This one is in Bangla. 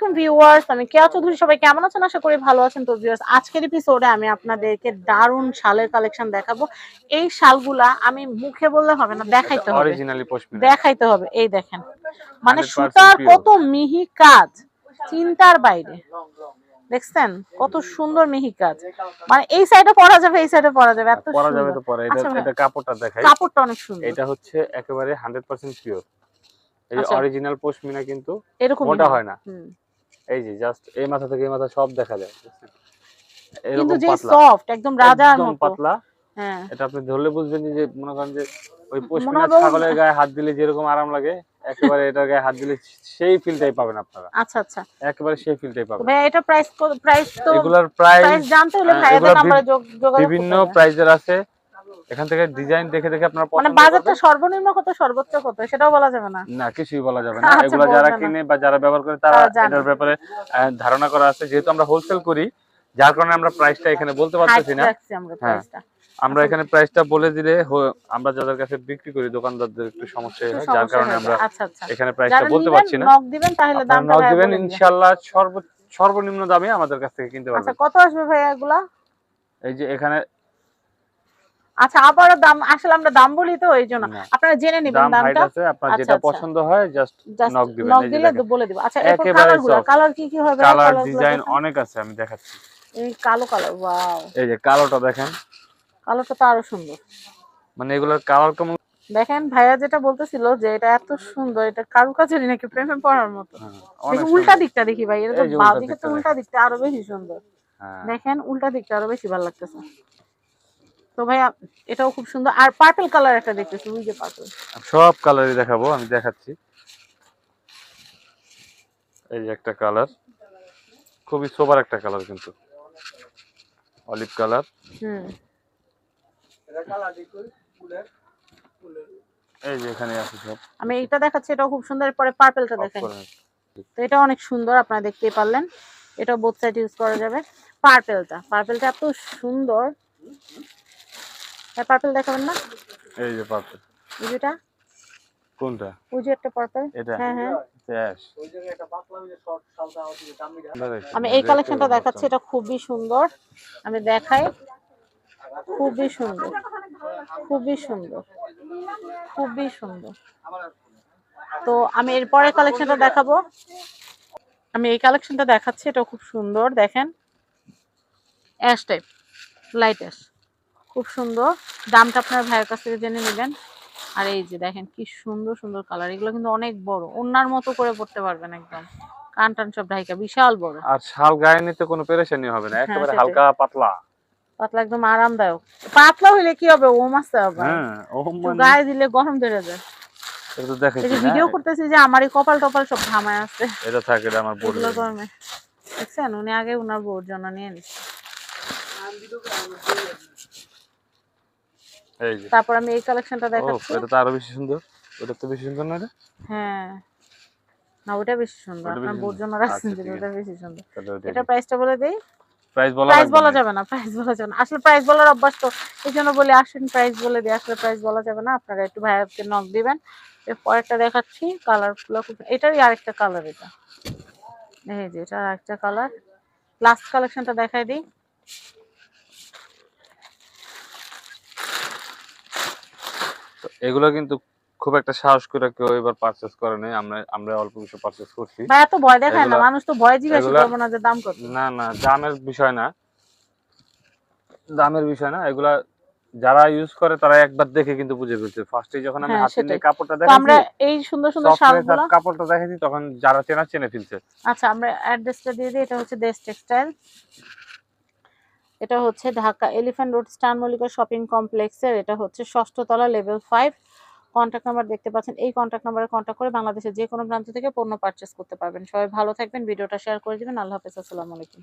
আলাইকুম ভিউয়ার্স আমি কেয়া চৌধুরী সবাই কেমন আছেন? আশা করি ভালো আছেন। তো ভিউয়ার্স আজকের এপিসোডে আমি আপনাদেরকে দারুণ শালের কালেকশন দেখাবো। এই শালগুলা আমি মুখে বললে হবে না দেখাইতে হবে। অরিজিনালি পশমিনা দেখাইতে হবে। এই দেখেন। মানে সুতার কত মিহি কাজ চিন্তার বাইরে। দেখছেন? কত সুন্দর মিহি কাজ। মানে এই সাইডে পরা যাবে এই সাইডে পরা যাবে এত পরা যাবে তো পরে। এটা আচ্ছা এটা কাপড়টা দেখাই। কাপড়টা অনেক সুন্দর। এটা হচ্ছে একেবারে 100% পিওর এই আচ্ছা। অরিজিনাল পশমিনা কিন্তু এরকম মোটা হয় না। এই যে জাস্ট এই মাথা থেকে এই মাথা সব দেখা যায় কিন্তু যে সফট একদম রাজার মতো। পাতলা। হ্যাঁ। এটা আপনি ধরলে বুঝবেন যে- মনে করেন যে ওই মনে পশমিনা ছাগলের গায়ে হাত দিলে যেরকম আরাম লাগে একেবারে এটার গায়ে হাত দিলে সেই ফিলটাই পাবেন আপনারা। আচ্ছা আচ্ছা। একেবারে সেই ফিলটাই পাবেন। ভাই এটা প্রাইস প্রাইস তো এগুলার প্রাইস প্রাইস জানতে হলে হ্যাঁ, ভাইয়াদের নাম্বারে যোগাযোগ বিভিন্ন প্রাইজের আছে। এখান থেকে ডিজাইন দেখে দেখে আপনারা মানে বাজারটা সর্বনিম্ন কত সর্বোচ্চ কত? সেটাও বলা যাবে না। না কিছুই বলা যাবে না। আচ্ছা, এগুলো যারা কিনে বা যারা ব্যবহার করে তারা। এটার ব্যাপারে ধারণা করা আছে। যেহেতু আমরা হোলসেল করি যার কারণে আমরা প্রাইসটা এখানে বলতে পারতেছি না। আমরা হ্যাঁ। আমরা এখানে প্রাইসটা বলে দিলে আমরা যাদের কাছে বিক্রি করি দোকানদারদের একটু সমস্যা হয় যার কারণে আমরা আচ্ছা আচ্ছা। এখানে প্রাইসটা বলতে পারছি না। নক দিবেন তাহলে দামটা নক দিবেন ইনশাআল্লাহ সর্ব সর্বনিম্ন দামে আমাদের কাছ থেকে কিনতে পারবেন। আচ্ছা কত আসবে ভাইয়া এগুলা? এই যে এখানে আচ্ছা আবারও দাম আসলে আমরা দাম বলি তো এই জন্য। আপনারা জেনে নেবেন দামটা। আছে আপনার আচ্ছা, যেটা আচ্ছা। পছন্দ হয় জাস্ট নক দিবেন। নক দিলে। বলে দিব। আচ্ছা এরপর একেবারে কালার কি কি হবে? কালার ডিজাইন অনেক আছে আমি দেখাচ্ছি। এই কালো কালার ওয়াও এই যে কালোটা দেখেন। কালারটা তো আরও সুন্দর। মানে এগুলোর কালার কেমন? দেখেন ভাইয়া যেটা বলতেছিল যে এটা এত সুন্দর এটা কারু কারুকাজেরই নাকি প্রেমে পড়ার মতো। হ্যাঁ, উল্টা দিকটা দেখি ভাই এটা তো এই বাঁ দিকে তো উল্টা দিকটা আরও বেশি সুন্দর। হ্যাঁ। দেখেন উল্টা দিকটা আরও বেশি ভালো লাগতেছে। তো ভাইয়া এটাও খুব সুন্দর। আর পার্পল কালার একটা দেখতেছি ওই যে পার্পল সব কালারই দেখাবো আমি দেখাচ্ছি। এই যে একটা কালার খুবই সোবার একটা কালার কিন্তু। অলিভ কালার হুম। এই যে এখানে আছে সব। আমি এটা দেখাচ্ছি এটাও খুব সুন্দর পরে পার্পলটা দেখেন। তো এটা অনেক সুন্দর আপনারা দেখতেই পারলেন। এটা বোথ সাইড ইউজ করা যাবে। পার্পলটা পার্পলটা এত সুন্দর। পার্পল দেখাবেন না? এই যে পার্পল যেটা কোনটা? ওই যে একটা পার্পল এটা। হ্যাঁ হ্যাঁ। Dash। আমি এই কালেকশনটা দেখাচ্ছি এটা খুবই সুন্দর। আমি দেখাই খুবই সুন্দর। খুবই সুন্দর। খুবই সুন্দর। তো আমি এর পরের কালেকশনটা দেখাবো। আমি এই কালেকশনটা দেখাচ্ছি এটা খুব সুন্দর দেখেন। অ্যাশ টাইপ লাইট অ্যাশ খুব সুন্দর। দামটা আপনার ভাইয়ের কাছ থেকে জেনে নেবেন। আর এই যে দেখেন কি সুন্দর সুন্দর কালার এগুলো কিন্তু অনেক বড়। অন্যার মতো করে পড়তে পারবেন একদম। কান টান সব ঢাইকা বিশাল বড়। আর শাল গায়ে নিতে কোনো পেরেশানি হবে না। একেবারে হালকা পাতলা। পাতলা একদম আরামদায়ক। পাতলা হইলে কি হবে? ওম আসতে হবে হ্যাঁ মানে গায়ে দিলে গরম বেড়ে যায়। এটা ভিডিও করতেছি যে আমারই কপাল টপাল সব ঘামায় আছে। এটা থাকে এটা আমার বোর্ড গরমে। দেখছেন? উনি আগে উনার বউর জন্য নিয়ে নিচ্ছে। তারপর আমি এই কালেকশনটা দেখাচ্ছি। এটা তো আরও বেশি সুন্দর। ওটা তো বেশি সুন্দর না রে হ্যাঁ। না ওটা বেশি সুন্দর। আপনার সুন্দর। জন্য রাখছেন আচ্ছা, যে ওটা বেশি সুন্দর। এটা প্রাইসটা বলে দেই? প্রাইস বলা প্রাইস বলা যাবে না প্রাইস বলা যাবে না। আসলে প্রাইস বলার অভ্যাস তো এই জন্য বলি আসেন প্রাইস বলে দিই। আসলে প্রাইস বলা যাবে না। আপনারা একটু ভাইয়াকে নক দিবেন। পরেরটা দেখাচ্ছি কালারগুলো খুব এটারই আরেকটা কালার এটা। এই যে এটা আরেকটা কালার লাস্ট কালেকশনটা দেখাই দিই। এগুলো কিন্তু খুব একটা সাহস করে কেউ এবার পারচেজ করে নাই। আমরা আমরা অল্প কিছু পারচেজ করছি। ভাই এত ভয় দেখায় না। মানুষ তো ভয় জিজ্ঞাসা করব না যে দাম কত। না না দামের বিষয় না। দামের বিষয় না। এগুলা যারা ইউজ করে তারা একবার দেখে কিন্তু বুঝে ফেলছে। ফার্স্টে যখন আমি হ্যাঁ, হাতে নিয়ে কাপড়টা তো আমরা এই সুন্দর সুন্দর শালগুলো কাপড়টা দেখাচ্ছি তখন যারা চেনা চেনে ফেলছে। আচ্ছা আমরা অ্যাড্রেসটা দিয়ে দিই। এটা হচ্ছে দেশ টেক্সটাইল এটা হচ্ছে Dhaka elephant road star Mallika shopping কমপ্লেক্সের এটা হচ্ছে ষষ্ঠ তলা লেভেল ফাইভ কন্ট্যাক্ট নাম্বার দেখতে পাচ্ছেন। এই কন্ট্যাক্ট নাম্বারে কন্ট্যাক্ট করে বাংলাদেশের যে কোনো প্রান্ত থেকে পণ্য পারচেস করতে পারবেন। সবাই ভালো থাকবেন, ভিডিওটা শেয়ার করে দেবেন। আল্লাহ হাফেজ, আসসালামু আলাইকুম।